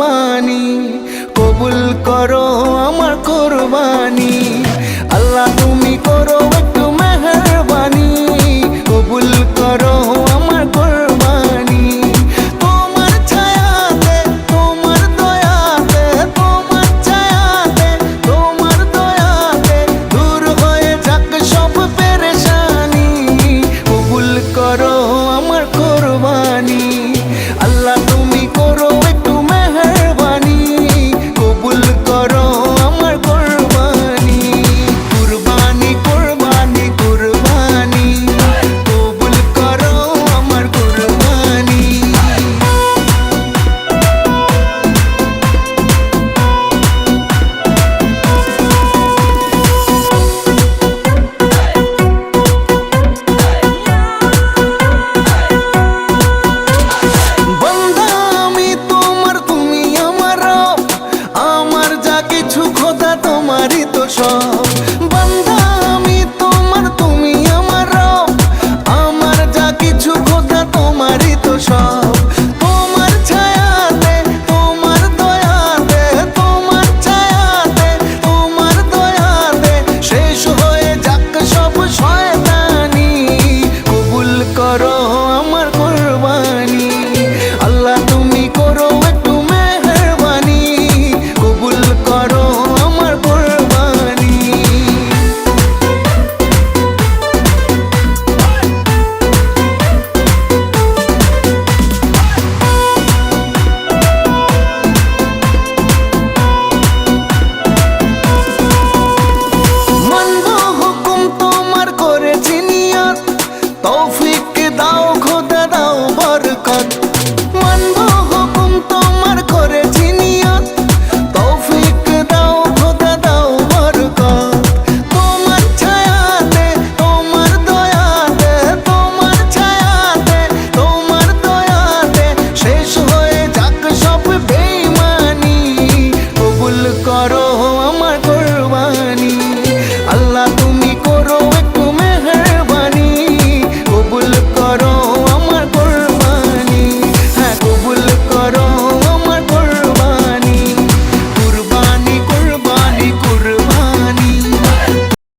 কোরবানি কবুল করো আমার কোরবানি। আল্লাহ তুমি করো তৌফিক দাও, খোদা দাও বরকত। মানব হুকুম তোমার করেছি নিয়ত। তৌফিক দাও, খোদা দাও বরকত। তোমার ছায়াতে, তোমার দয়াতে, তোমার ছায়াতে, তোমার দয়াতে শেষ হয়ে যাক সব বেইমানি। কবুল করো